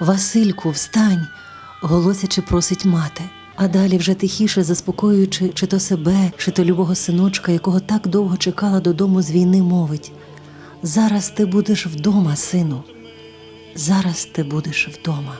Васильку, встань, голосячи просить мати. А далі вже тихіше заспокоюючи чи то себе, чи то любого синочка, якого так довго чекала додому з війни, мовить: Зараз ти будеш вдома, сину. Зараз ти будеш вдома.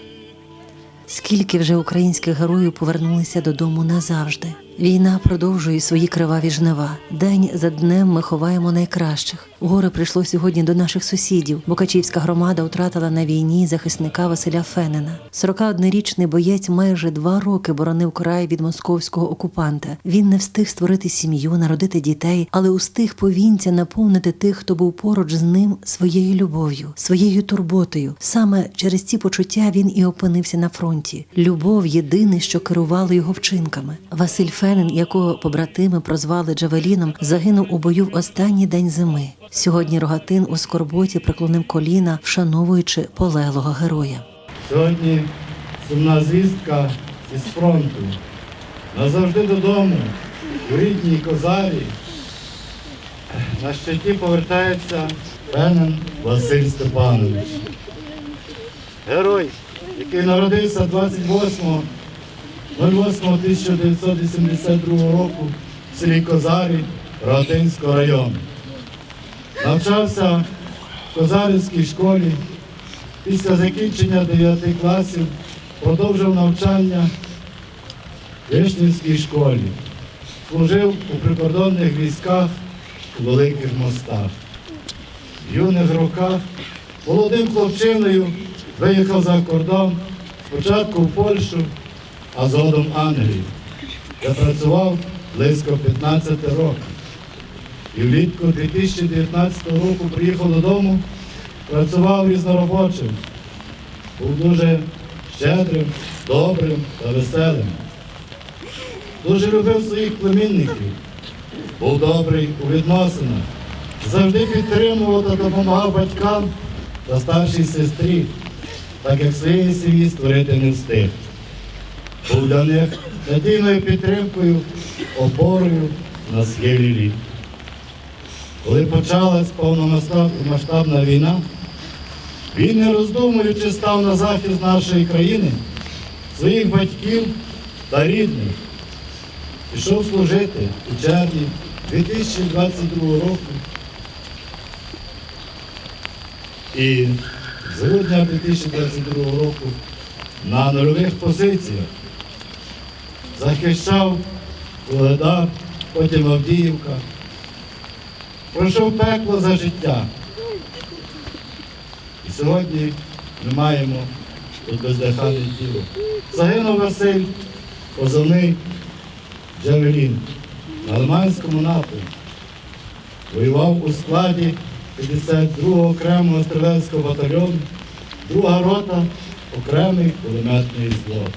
Скільки вже українських героїв повернулися додому назавжди. Війна продовжує свої криваві жнива. День за днем ми ховаємо найкращих. Горе прийшло сьогодні до наших сусідів. Букачівська громада втратила на війні захисника Василя Фенена. 41-річний боєць майже два роки боронив край від московського окупанта. Він не встиг створити сім'ю, народити дітей, але устиг повінця наповнити тих, хто був поруч з ним своєю любов'ю, своєю турботою. Саме через ці почуття він і опинився на фронті. Любов єдине, що керувало його вчинками. Василь Фенен, якого побратими прозвали Джавеліном, загинув у бою в останній день зими. Сьогодні Рогатин у скорботі приклонив коліна, вшановуючи полеглого героя. Сьогодні сумна звістка із фронту. Назавжди додому, у рідній козарі. На щиті повертається Пенен Василь Степанович. Герой, який народився 28.08.1982 року в селі Козарі Рогатинського району. Навчався в Козарівській школі. Після закінчення 9 класів продовжив навчання в Вишнівській школі. Служив у прикордонних військах у Великих мостах. В юних роках молодим хлопчиною виїхав за кордон, спочатку в Польщу, а згодом в Англію, де працював близько 15 років. І влітку 2019 року приїхав додому, працював різноробочим, був дуже щедрим, добрим та веселим. Дуже любив своїх племінників, був добрий у відносинах, завжди підтримував та допомагав батькам та старшій сестрі, так як своєї сім'ї створити не встиг. Був для них надійною підтримкою, опорою на схилі літ. Коли почалась повномасштабна війна, він, не роздумуючи, став на захист нашої країни, своїх батьків та рідних. Пішов служити у червні 2022 року. І з грудня 2022 року на нульових позиціях захищав Володар, потім Авдіївка, пройшов пекло за життя. І сьогодні ми маємо тут бездихане тіло. Загинув Василь, позивний Джавелін на Лиманському напрямку. Воював у складі 52-го окремого стрілецького батальйону, друга рота окремий кулеметний взвод.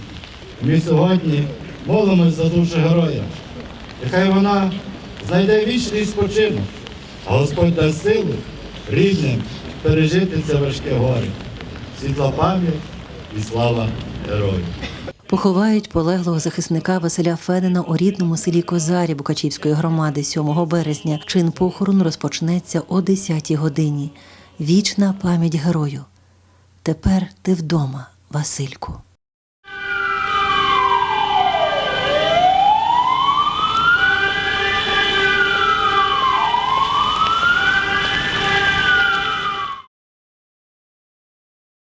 Ми сьогодні молимось за душу героя. Нехай вона знайде вічний спочинок, а Господь дасть силу рідним пережити це важке горе. Світла пам'ять і слава герою. Поховають полеглого захисника Василя Федена у рідному селі Козарі Букачівської громади 7 березня. Чин похорону розпочнеться о 10-й годині. Вічна пам'ять герою. Тепер ти вдома, Васильку.